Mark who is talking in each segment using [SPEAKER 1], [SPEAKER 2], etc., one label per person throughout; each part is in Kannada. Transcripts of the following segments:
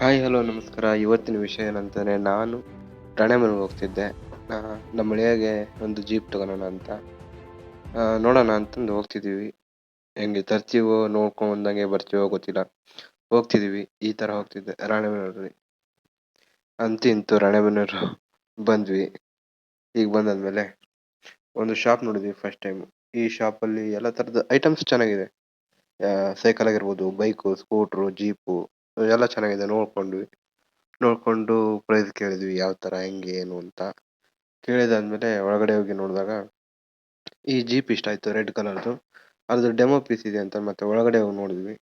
[SPEAKER 1] ಹಾಯ್ ಹಲೋ ನಮಸ್ಕಾರ. ಇವತ್ತಿನ ವಿಷಯ ಏನಂತಂದರೆ ನಾನು ರಾಣೆಬೆನ್ನೂರಿಗೆ ಹೋಗ್ತಿದ್ದೆ. ನಮ್ಮ ಮಳೆಯಾಗೆ ಒಂದು ಜೀಪ್ ತಗೊಳೋಣ ಅಂತ. ನೋಡೋಣ ಅಂತಂದು ಹೋಗ್ತಿದ್ದೀವಿ ಹೆಂಗೆ ತರ್ತೀವೋ ನೋಡ್ಕೊಂಡು ಬಂದಂಗೆ ಬರ್ತೀವೋ ಗೊತ್ತಿಲ್ಲ. ಹೋಗ್ತಿದ್ದೀವಿ ಈ ಥರ ಹೋಗ್ತಿದ್ದೆ ರಾಣೆಬೆನ್ನೂರಲ್ಲಿ ಅಂತೂ ರಾಣೆ ರಾಣೆಬೆನ್ನೂರು ಬಂದ್ವಿ. ಈಗ ಬಂದಾದ್ಮೇಲೆ ಒಂದು ಶಾಪ್ ನೋಡಿದ್ವಿ ಫಸ್ಟ್ ಟೈಮ್ ಈ ಶಾಪಲ್ಲಿ ಎಲ್ಲ ಥರದ ಐಟಮ್ಸ್ ಚೆನ್ನಾಗಿದೆ. ಸೈಕಲ್ ಆಗಿರ್ಬೋದು ಬೈಕು ಸ್ಕೂಟ್ರು ಜೀಪು ಎಲ್ಲ ಚೆನ್ನಾಗಿದೆ ನೋಡ್ಕೊಂಡ್ವಿ ನೋಡ್ಕೊಂಡು ಪ್ರೈಸ್ ಕೇಳಿದ್ವಿ, ಯಾವ ಥರ, ಹೆಂಗೆ, ಏನು ಅಂತ. ಕೇಳಿದಾದ್ಮೇಲೆ ಒಳಗಡೆ ಹೋಗಿ ನೋಡಿದಾಗ, ಈ ಜೀಪ್ ಇಷ್ಟ ಆಯ್ತು, ರೆಡ್ ಕಲರ್ದು. ಅದ್ರದ್ದು ಡೆಮೋ ಪೀಸ್ ಇದೆ ಅಂತ ಮತ್ತೆ ಒಳಗಡೆ ಹೋಗಿ ನೋಡಿದ್ವಿ.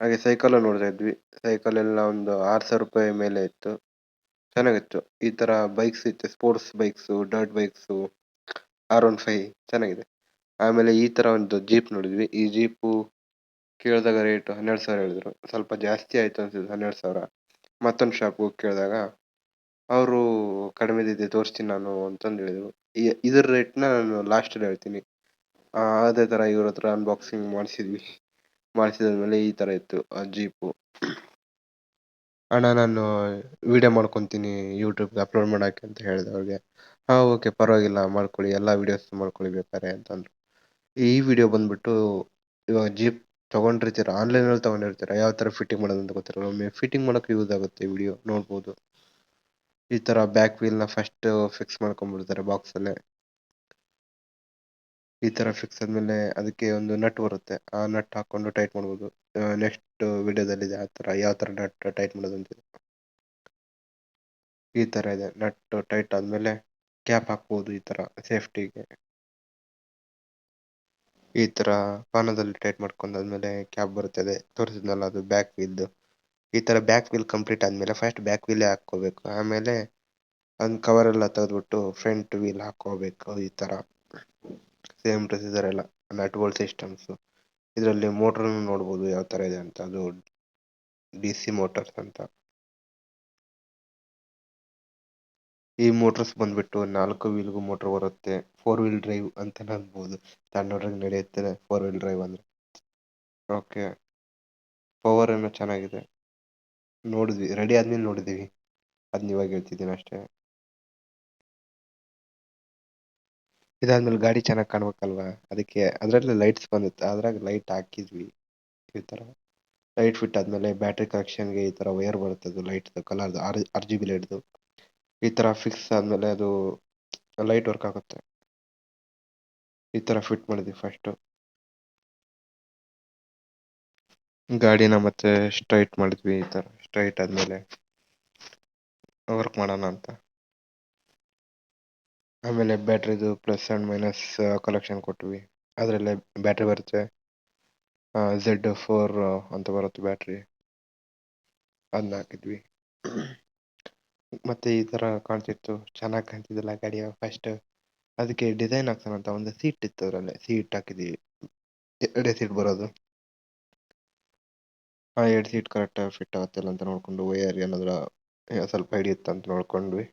[SPEAKER 1] ಹಾಗೆ ಸೈಕಲ್ ನೋಡ್ತಾ ಇದ್ವಿ. ಸೈಕಲ್ ಎಲ್ಲ ಒಂದು ಆರು ಸಾವಿರ ರೂಪಾಯಿ ಮೇಲೆ ಇತ್ತು. ಚೆನ್ನಾಗಿತ್ತು. ಈ ತರ ಬೈಕ್ಸ್ ಇತ್ತು sports bikes dirt bikes R one five ಚೆನ್ನಾಗಿದೆ. ಆಮೇಲೆ ಈ ತರ ಒಂದು ಜೀಪ್ ನೋಡಿದ್ವಿ. ಈ ಜೀಪು ಕೇಳಿದಾಗ ರೇಟ್ ಹನ್ನೆರಡು ಸಾವಿರ ಹೇಳಿದ್ರು. ಸ್ವಲ್ಪ ಜಾಸ್ತಿ ಆಯ್ತು ಅನ್ಸಿದ್ದು ಹನ್ನೆರಡು ಸಾವಿರ. ಮತ್ತೊಂದು ಶಾಪ್ ಹೋಗಿ ಕೇಳಿದಾಗ, ಅವರು ಕಡಿಮೆದಿದೆ ತೋರಿಸ್ತೀನಿ ನಾನು ಅಂತಂದು ಹೇಳಿದ್ರು. ಈ- ಇದ್ರ ರೇಟ್ನ ನಾನು ಲಾಸ್ಟಲ್ಲಿ ಹೇಳ್ತೀನಿ. ಅದೇ ತರ ಇವ್ರ ಹತ್ರ ಅನ್ಬಾಕ್ಸಿಂಗ್ ಮಾಡಿಸಿದ್ವಿ. ಮಾಡಿಸಿದ್ಮೇಲೆ ಈ ತರ ಇತ್ತು, ಆ ಜೀಪು ಅಣ್ಣ, ನಾನು ವಿಡಿಯೋ ಮಾಡ್ಕೊತೀನಿ ಯೂಟ್ಯೂಬ್ಗೆ ಅಪ್ಲೋಡ್ ಮಾಡೋಕ್ಕೆ ಅಂತ ಹೇಳಿದೆ ಅವ್ರಿಗೆ. ಹಾ ಓಕೆ ಪರವಾಗಿಲ್ಲ, ಮಾಡ್ಕೊಳ್ಳಿ, ಎಲ್ಲ ವಿಡಿಯೋಸ್ ಮಾಡ್ಕೊಳ್ಳಿ ಬೇಕಾರೆ ಅಂತಂದ್ರು. ಈ ವಿಡಿಯೋ ಬಂದ್ಬಿಟ್ಟು ಇವಾಗ ಜೀಪ್ ತಗೊಂಡಿರ್ತೀರ? ಆನ್ಲೈನಲ್ಲಿ ತೊಗೊಂಡಿರ್ತೀರ? ಯಾವ ಥರ ಫಿಟ್ಟಿಂಗ್ ಮಾಡೋದು ಅಂತ ಗೊತ್ತಿರಲ್ಲ ಒಮ್ಮೆ ಫಿಟ್ಟಿಂಗ್ ಮಾಡೋಕೆ ಯೂಸ್ ಆಗುತ್ತೆ ವಿಡಿಯೋ ನೋಡ್ಬೋದು. ಈ ಥರ ಬ್ಯಾಕ್ ವೀಲ್ನ ಫಸ್ಟ್ ಫಿಕ್ಸ್ ಮಾಡ್ಕೊಂಡ್ಬಿಡ್ತಾರೆ ಬಾಕ್ಸಲ್ಲೇ ಈ ಥರ ಫಿಕ್ಸ್ ಆದಮೇಲೆ ಅದಕ್ಕೆ ಒಂದು ನಟ್ ಬರುತ್ತೆ. ಆ ನಟ್ ಹಾಕ್ಕೊಂಡು ಟೈಟ್ ಮಾಡ್ಬೋದು. ನೆಕ್ಸ್ಟ್ ವಿಡಿಯೋದಲ್ಲಿ ಇದೆ ಆ ಥರ. ಯಾವ ಥರ ನಟ್ ಟೈಟ್ ಮಾಡೋದು ಅಂತ ಇದೆ. ಈ ಥರ ಇದೆ. ನಟ್ ಟೈಟ್ ಆದಮೇಲೆ ಕ್ಯಾಪ್ ಹಾಕ್ಬೋದು ಈ ಥರ ಸೇಫ್ಟಿಗೆ ಈ ತರ ಪಾನದಲ್ಲಿ ಟೈಟ್ ಮಾಡ್ಕೊಂಡಾದ್ಮೇಲೆ ಕ್ಯಾಪ್ ಬರುತ್ತದೆ ತೋರಿಸಿದ್ನಲ್ಲ ಅದು ಬ್ಯಾಕ್ ವೀಲ್ದು ಈ ತರ ಬ್ಯಾಕ್ ವೀಲ್ ಕಂಪ್ಲೀಟ್ ಆದ್ಮೇಲೆ ಫಸ್ಟ್ ಬ್ಯಾಕ್ ವೀಲೇ ಹಾಕೋಬೇಕು ಆಮೇಲೆ ಅದ್ ಕವರ್ ಎಲ್ಲ ತೆಗೆದ್ಬಿಟ್ಟು ಫ್ರಂಟ್ ವೀಲ್ ಹಾಕೋಬೇಕು ಈ ತರ. ಸೇಮ್ ಪ್ರೊಸೀಜರ್ ಎಲ್ಲ ನಟ್ ಬೋಲ್ಟ್ ಸಿಸ್ಟಮ್ಸ್ ಇದರಲ್ಲಿ ಮೋಟರ್ ನೋಡ್ಬೋದು ಯಾವ ತರ ಇದೆ ಅಂತ, ಅದು ಡಿ ಸಿ ಮೋಟರ್ಸ್ ಅಂತ. ಈ ಮೋಟರ್ಸ್ ಬಂದ್ಬಿಟ್ಟು ನಾಲ್ಕು ವೀಲ್ಗೂ ಮೋಟರ್ ಬರುತ್ತೆ ಫೋರ್ ವೀಲ್ ಡ್ರೈವ್ ಅಂತಲೇ ಅನ್ಬೋದು ಸಣ್ಣವ್ರಿಗೆ ನಡೆಯುತ್ತೆ ಫೋರ್ ವೀಲ್ ಡ್ರೈವ್ ಅಂದ್ರೆ. ಓಕೆ ಪವರ್ ಏನೋ ಚೆನ್ನಾಗಿದೆ. ನೋಡಿದ್ವಿ ರೆಡಿ ಆದ್ಮೇಲೆ ನೋಡಿದೀವಿ. ಅದನ್ನ ಇವಾಗ ಹೇಳ್ತಿದ್ದೀನಿ ಅಷ್ಟೇ. ಇದಾದ್ಮೇಲೆ ಗಾಡಿ ಚೆನ್ನಾಗಿ ಕಾಣ್ಬೇಕಲ್ವಾ? ಅದಕ್ಕೆ ಅದರಲ್ಲಿ ಲೈಟ್ಸ್ ಬಂದಿತ್ತು, ಅದ್ರಾಗ ಲೈಟ್ ಹಾಕಿದ್ವಿ. ಈ ಥರ ಲೈಟ್ ಫಿಟ್ ಆದಮೇಲೆ ಬ್ಯಾಟ್ರಿ ಕನೆಕ್ಷನ್ಗೆ ಈ ಥರ ವೈರ್ ಬರುತ್ತೆ ಅದು light colour R R G B ಲೈಟ್ದು ಈ ಥರ ಫಿಕ್ಸ್ ಆದ್ಮೇಲೆ ಅದು ಲೈಟ್ ವರ್ಕ್ ಆಗುತ್ತೆ. ಈ ತರ ಫಿಟ್ ಮಾಡಿದ್ವಿ ಫಸ್ಟ್ ಗಾಡಿನ ಮತ್ತೆ ಸ್ಟ್ರೈಟ್ ಮಾಡಿದ್ವಿ ಈ ತರ. ಸ್ಟ್ರೈಟ್ ಆದ್ಮೇಲೆ ವರ್ಕ್ ಮಾಡೋಣ ಅಂತ. ಆಮೇಲೆ ಬ್ಯಾಟ್ರಿದು ಪ್ಲಸ್ ಅಂಡ್ ಮೈನಸ್ ಕಲೆಕ್ಷನ್ ಕೊಟ್ವಿ. ಅದರಲ್ಲೇ ಬ್ಯಾಟ್ರಿ ಬರುತ್ತೆ. ಝೆಡ್ ಫೋರ್ ಅಂತ ಬರುತ್ತೆ ಬ್ಯಾಟ್ರಿ. ಅದನ್ನ ಹಾಕಿದ್ವಿ. ಮತ್ತೆ ಈ ತರ ಕಾಣ್ತಿತ್ತು. ಚೆನ್ನಾಗಿ ಕಾಣ್ತಿದ್ದಿಲ್ಲ ಗಾಡಿ ಫಸ್ಟ್ ಅದಕ್ಕೆ ಡಿಸೈನ್ ಹಾಕ್ಸೋಣ ಅಂತ ಒಂದು ಸೀಟ್ ಇತ್ತು ಅದರಲ್ಲಿ. ಸೀಟ್ ಹಾಕಿದ್ವಿ ಎರಡೇ ಸೀಟ್ ಬರೋದು. ಆ ಎರಡು ಸೀಟ್ ಕರೆಕ್ಟ್ ಫಿಟ್ ಆಗುತ್ತಿಲ್ಲ ಅಂತ ನೋಡ್ಕೊಂಡು ವೈಯರ್ ಏನಾದ್ರು ಸ್ವಲ್ಪ ಹಿಡಿಯುತ್ತೆ ಅಂತ ನೋಡ್ಕೊಂಡ್ವಿ.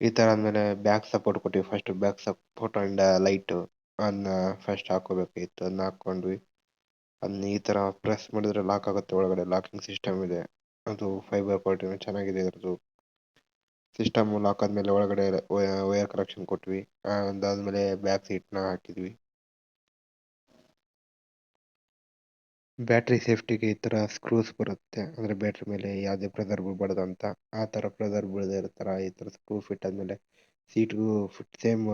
[SPEAKER 1] ಈ ತರ ಆದ್ಮೇಲೆ ಬ್ಯಾಕ್ ಸಪೋರ್ಟ್ ಕೊಟ್ಟಿವಿ. First back support and light ಅದನ್ನ ಫಸ್ಟ್ ಹಾಕೋಬೇಕಾಗಿತ್ತು. ಅದನ್ನ ಹಾಕೊಂಡ್ವಿ ಅದನ್ನ ಈ ತರ ಪ್ರೆಸ್ ಮಾಡಿದ್ರೆ ಲಾಕ್ ಆಗುತ್ತೆ ಒಳಗಡೆ. ಲಾಕಿಂಗ್ ಸಿಸ್ಟಮ್ ಇದೆ. ಅದು ಫೈಬರ್ ಕ್ವಾಲಿಟಿ ಚೆನ್ನಾಗಿದೆ ಇದರದು ಸಿಸ್ಟಮ್ ಲಾಕ್ ಆದ್ಮೇಲೆ ಒಳಗಡೆ ವೈರ್ ಕನೆಕ್ಷನ್ ಕೊಟ್ವಿ. ಅದಾದ್ಮೇಲೆ ಬ್ಯಾಕ್ ಸೀಟ್ನ ಹಾಕಿದ್ವಿ. ಬ್ಯಾಟ್ರಿ ಸೇಫ್ಟಿಗೆ ಈ ಥರ ಸ್ಕ್ರೂಸ್ ಬರುತ್ತೆ. ಅಂದರೆ ಬ್ಯಾಟ್ರಿ ಮೇಲೆ ಯಾವುದೇ ಪ್ರೆಸರ್ ಬೀಳಬಾರ್ದು ಅಂತ ಆ ಥರ ಪ್ರೆಸರ್ ಬೀಳದೆ ತರ ಈ ತರ ಸ್ಕ್ರೂ ಫಿಟ್ ಆದ್ಮೇಲೆ ಸೀಟ್ಗೂ ಫಿಟ್ ಸೇಮ್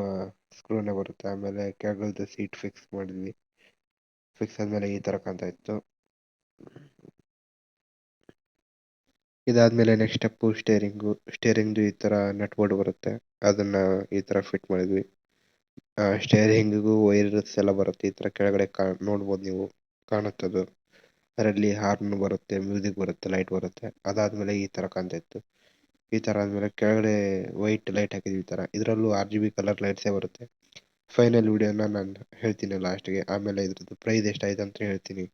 [SPEAKER 1] ಸ್ಕ್ರೂನೇ ಬರುತ್ತೆ. ಆಮೇಲೆ ಕೆಳಗಲ್ದು ಸೀಟ್ ಫಿಕ್ಸ್ ಮಾಡಿದ್ವಿ. ಫಿಕ್ಸ್ ಆದ್ಮೇಲೆ ಈ ತರ ಕಾಣ್ತಾ ಇತ್ತು. ಇದಾದ್ಮೇಲೆ ನೆಕ್ಸ್ಟ್ ಸ್ಟೆಪ್ ಸ್ಟೇರಿಂಗು ಸ್ಟೇರಿಂಗ್ದು ಈ ತರ ನಟ್ ಬೋರ್ಡ್ ಬರುತ್ತೆ. ಅದನ್ನ ಈ ತರ ಫಿಟ್ ಮಾಡಿದ್ವಿ. ಸ್ಟೇರಿಂಗಿಗೂ ವೈರ್ಸ್ ಎಲ್ಲ ಬರುತ್ತೆ. ಈ ತರ ಕೆಳಗಡೆ ಕಾ- ನೋಡ್ಬೋದು ನೀವು. ಕಾಣುತ್ತದು. ಅದರಲ್ಲಿ ಹಾರ್ನ್ ಬರುತ್ತೆ ಮ್ಯೂಸಿಕ್ ಬರುತ್ತೆ ಲೈಟ್ ಬರುತ್ತೆ. ಅದಾದ್ಮೇಲೆ ಈ ತರ ಕಾಣ್ತಾ ಇತ್ತು. ಈ ತರ ಆದ್ಮೇಲೆ ಕೆಳಗಡೆ ವೈಟ್ ಲೈಟ್ ಹಾಕಿದ್ವಿ ಈ ತರ. ಇದರಲ್ಲೂ ಆರ್ ಜಿ ಬಿ ಕಲರ್ ಲೈಟ್ಸೇ ಬರುತ್ತೆ. ಫೈನಲ್ ವಿಡಿಯೋನ ನಾನು ಹೇಳ್ತೀನಿ ಲಾಸ್ಟ್ಗೆ ಆಮೇಲೆ ಇದ್ರದ್ದು ಪ್ರೈಸ್ ಎಷ್ಟಾಯ್ತು ಅಂತ ಹೇಳ್ತೀನಿ.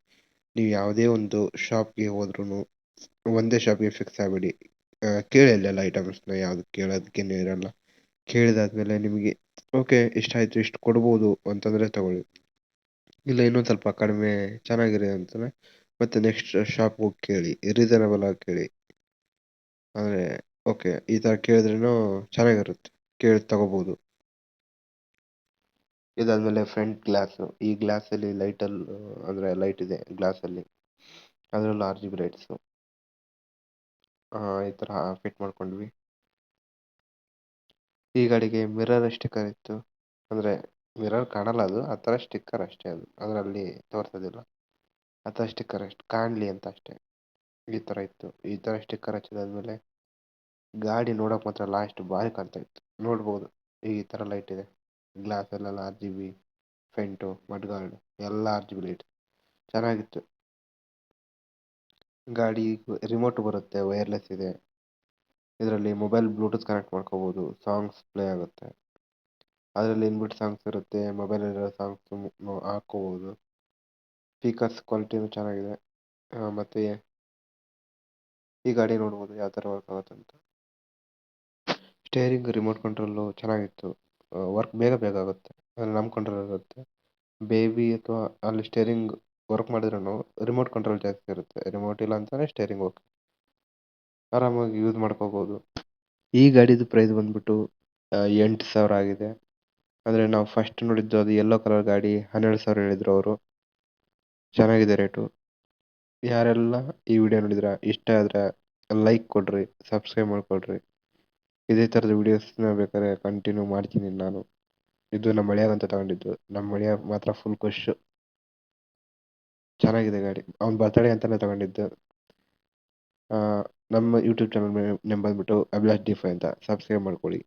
[SPEAKER 1] ನೀವು ಯಾವುದೇ ಒಂದು ಶಾಪ್ಗೆ ಹೋದ್ರೂ ಒಂದೇ ಶಾಪ್ಗೆ ಫಿಕ್ಸ್ ಆಗಬೇಡಿ. ಕೇಳಿ ಅಲ್ಲೆಲ್ಲ ಐಟಮ್ಸ್ನ ಯಾವುದು ಕೇಳೋದಕ್ಕೇನು ಇರಲ್ಲ. ಕೇಳಿದಾದ್ಮೇಲೆ ನಿಮಗೆ ಓಕೆ ಇಷ್ಟ ಆಯ್ತು, ಇಷ್ಟು ಕೊಡ್ಬೋದು ಅಂತಂದರೆ ತಗೊಳ್ಳಿ. ಇಲ್ಲ, ಇನ್ನೊಂದು ಸ್ವಲ್ಪ ಕಡಿಮೆ ಚೆನ್ನಾಗಿದೆ ಅಂತಂದರೆ, ಮತ್ತೆ ನೆಕ್ಸ್ಟ್ ಶಾಪ್ ಹೋಗಿ ಕೇಳಿ ರೀಸನಬಲ್ ಆಗಿ ಕೇಳಿ. ಅಂದರೆ ಓಕೆ ಈ ಥರ ಕೇಳಿದ್ರೂ ಚೆನ್ನಾಗಿರುತ್ತೆ, ಕೇಳಿ ತಗೋಬೋದು. ಇದಾದ್ಮೇಲೆ ಫ್ರಂಟ್ ಗ್ಲಾಸು ಈ ಗ್ಲಾಸಲ್ಲಿ ಲೈಟಲ್ಲಿ ಅಂದರೆ ಲೈಟ್ ಇದೆ ಗ್ಲಾಸಲ್ಲಿ ಅದರಲ್ಲೂ ಆರ್ ಜಿ ಬಿ ಲೈಟ್ಸು ಈ ಥರ ಫಿಟ್ ಮಾಡ್ಕೊಂಡ್ವಿ. ಈ ಗಾಡಿಗೆ ಮಿರರ್ ಸ್ಟಿಕ್ಕರ್ ಇತ್ತು. ಅಂದರೆ ಮಿರರ್ ಕಾಣಲ್ಲ ಅದು, ಆ ಥರ ಸ್ಟಿಕ್ಕರ್ ಅಷ್ಟೇ ಅದು. ಅದರಲ್ಲಿ ತೋರಿಸೋದಿಲ್ಲ. ಆ ಥರ ಸ್ಟಿಕ್ಕರ್ ಅಷ್ಟು, ಕಾಣಲಿ ಅಂತ ಅಷ್ಟೇ. ಈ ಥರ ಇತ್ತು. ಈ ಥರ ಸ್ಟಿಕ್ಕರ್ ಹಚ್ಚಿದಾದ್ಮೇಲೆ ಗಾಡಿ ನೋಡೋಕೆ ಮಾತ್ರ ಲಾಸ್ಟ್ ಭಾರಿ ಕಾಣ್ತಾ ಇತ್ತು. ನೋಡ್ಬೋದು. ಈ ಥರ ಲೈಟ್ ಇದೆ. ಗ್ಲಾಸಲ್ಲೆಲ್ಲ R G B front mudguard ಎಲ್ಲ ಆರ್ ಜಿ ಬಿ ಲೈಟ್ ಚೆನ್ನಾಗಿತ್ತು. ಗಾಡಿ ರಿಮೋಟ್ ಬರುತ್ತೆ ವೈರ್ಲೆಸ್ ಇದೆ. ಇದರಲ್ಲಿ ಮೊಬೈಲ್ ಬ್ಲೂಟೂತ್ ಕನೆಕ್ಟ್ ಮಾಡ್ಕೋಬೋದು ಸಾಂಗ್ಸ್ ಪ್ಲೇ ಆಗುತ್ತೆ. ಅದರಲ್ಲಿ ಇನ್ಬಿಟ್ ಸಾಂಗ್ಸ್ ಇರುತ್ತೆ ಮೊಬೈಲಲ್ಲಿರೋ ಸಾಂಗ್ಸ್ ಹಾಕ್ಕೋಬೋದು. ಸ್ಪೀಕರ್ಸ್ ಕ್ವಾಲಿಟಿನೂ ಚೆನ್ನಾಗಿದೆ. ಮತ್ತು ಈ ಗಾಡಿ ನೋಡ್ಬೋದು ಯಾವ ಥರ ವರ್ಕ್ ಆಗುತ್ತೆ ಅಂತ. ಸ್ಟೇರಿಂಗ್ ರಿಮೋಟ್ ಕಂಟ್ರೋಲು ಚೆನ್ನಾಗಿತ್ತು. ವರ್ಕ್ ಬೇಗ ಬೇಗ ಆಗುತ್ತೆ. ನಮ್ಮ ಕಂಟ್ರೋಲ್ ಇರುತ್ತೆ. ಬೇಬಿ ಅಥವಾ ಅಲ್ಲಿ ಸ್ಟೇರಿಂಗ್ ವರ್ಕ್ ಮಾಡಿದ್ರೂ ರಿಮೋಟ್ ಕಂಟ್ರೋಲ್ ಜಾಸ್ತಿ ಇರುತ್ತೆ. ರಿಮೋಟ್ ಇಲ್ಲ ಅಂತಾನೆ ಸ್ಟೇರಿಂಗ್ ಓಕೆ ಆರಾಮಾಗಿ ಯೂಸ್ ಮಾಡ್ಕೋಬಹುದು ಈ ಗಾಡಿದು ಪ್ರೈಸ್ ಬಂದ್ಬಿಟ್ಟು ಎಂಟು ಸಾವಿರ ಆಗಿದೆ. ಅಂದರೆ ನಾವು ಫಸ್ಟ್ ನೋಡಿದ್ದು ಅದು ಯೆಲ್ಲೋ ಕಲರ್ ಗಾಡಿ, ಹನ್ನೆರಡು ಸಾವಿರ ಹೇಳಿದ್ರು ಅವರು. ಚೆನ್ನಾಗಿದೆ ರೇಟು ಯಾರೆಲ್ಲ ಈ ವಿಡಿಯೋ ನೋಡಿದ್ರ, ಇಷ್ಟ ಆದರೆ ಲೈಕ್ ಕೊಡ್ರಿ ಸಬ್ಸ್ಕ್ರೈಬ್ ಮಾಡಿಕೊಡ್ರಿ ಇದೇ ಥರದ ವಿಡಿಯೋಸ್ನ ಬೇಕಾದ್ರೆ ಕಂಟಿನ್ಯೂ ಮಾಡ್ತೀನಿ ನಾನು. ಇದು ನಮ್ಮ ಮಳೆಯಾಗಂತ ತಗೊಂಡಿದ್ದು. ನಮ್ಮ ಮಳೆಯ ಮಾತ್ರ ಫುಲ್ ಖುಷು ಚೆನ್ನಾಗಿದೆ ಗಾಡಿ. ಅವ್ನ ಬರ್ತಡೇ ಅಂತಲೇ ತಗೊಂಡಿದ್ದು. ನಮ್ಮ ಯೂಟ್ಯೂಬ್ ಚಾನಲ್ ನೇಮ್ ಬಂದ್ಬಿಟ್ಟು ಅಭಿಲಾಷ್ ಡಿ ಫೈ ಅಂತ ಸಬ್ಸ್ಕ್ರೈಬ್ ಮಾಡ್ಕೊಳ್ಳಿ.